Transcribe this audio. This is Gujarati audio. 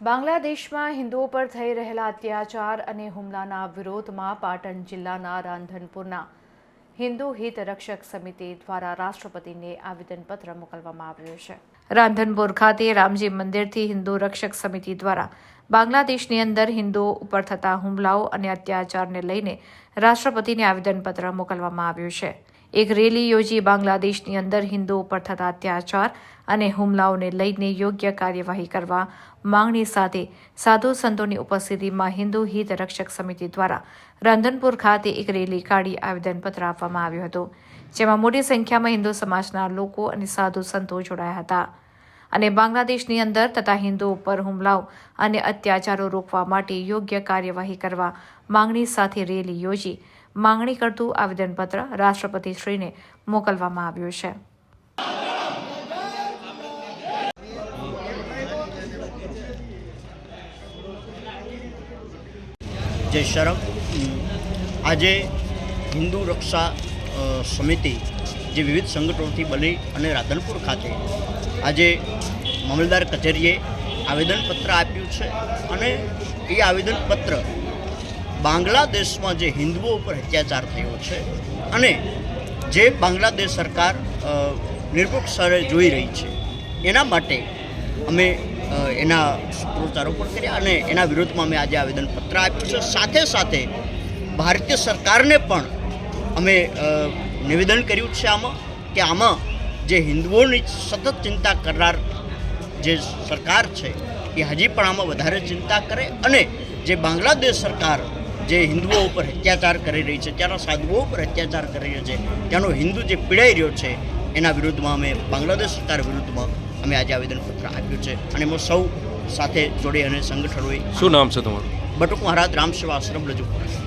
બાંગ્લાદેશમાં હિન્દુઓ પર થઈ રહેલા અત્યાચાર અને હુમલાના વિરોધમાં પાટણ જિલ્લાના રાંધનપુરના હિન્દુ હિત રક્ષક સમિતિ દ્વારા રાષ્ટ્રપતિને આવેદનપત્ર મોકલવામાં આવ્યું છે. રાંધનપુર ખાતે રામજી મંદિરથી હિન્દુ રક્ષક સમિતિ દ્વારા બાંગ્લાદેશની અંદર હિન્દુઓ ઉપર થતા હુમલાઓ અને અત્યાચારને લઈને રાષ્ટ્રપતિને આવેદનપત્ર મોકલવામાં આવ્યું છે. એક રેલી યોજી બાંગ્લાદેશની અંદર હિન્દુઓ પર થતા અત્યાચાર અને હુમલાઓને લઈને યોગ્ય કાર્યવાહી કરવા માંગણી સાથે સાધુ સંતોની ઉપસ્થિતિમાં હિન્દુ હિત રક્ષક સમિતિ દ્વારા રંધનપુર ખાતે એક રેલી કાઢી આવેદનપત્ર આપવામાં આવ્યું હતું, જેમાં મોટી સંખ્યામાં હિન્દુ સમાજના લોકો અને સાધુ સંતો જોડાયા હતા. અને બાંગ્લાદેશની અંદર તથા હિન્દુઓ પર હુમલાઓ અને અત્યાચારો રોકવા માટે યોગ્ય કાર્યવાહી કરવા માંગણી સાથે રેલી યોજી માંગણી કરતું આવેદનપત્ર રાષ્ટ્રપતિશ્રીને મોકલવામાં આવ્યું છે. જય શરમ. આજે હિન્દુ રક્ષા સમિતિ જે વિવિધ સંગઠનોથી બની અને રાધનપુર ખાતે આજે મામલદાર કચેરીએ આવેદનપત્ર આપ્યું છે અને એ આવેદનપત્ર બાંગ્લાદેશમાં જે હિન્દુઓ ઉપર અત્યાચાર થયો છે અને જે બાંગ્લાદેશ સરકાર નિરપક્ષ સ્તરે જોઈ રહી છે, એના માટે અમે એના સૂત્રોચ્ચારો પણ કર્યા અને એના વિરોધમાં અમે આજે આવેદનપત્ર આપ્યું છે. સાથે સાથે ભારતીય સરકારને પણ અમે નિવેદન કર્યું છે આમાં કે આમાં જે હિન્દુઓની સતત ચિંતા કરનાર જે સરકાર છે એ હજી પણ આમાં વધારે ચિંતા કરે અને જે બાંગ્લાદેશ સરકાર જે હિન્દુઓ ઉપર અત્યાચાર કરી રહી છે ત્યાંના સાધુઓ ઉપર અત્યાચાર કરી રહ્યો છે ત્યાંનો હિન્દુ જે પીડાઈ રહ્યો છે એના વિરુદ્ધમાં અમે બાંગ્લાદેશ સરકાર વિરુદ્ધમાં અમે આજે આવેદનપત્ર આપ્યું છે અને એમાં સૌ સાથે જોડી અને સંગઠનોએ શું નામ છે તમારું? બટુક મહારાજ રામસેવા આશ્રમ રજૂ કર્યા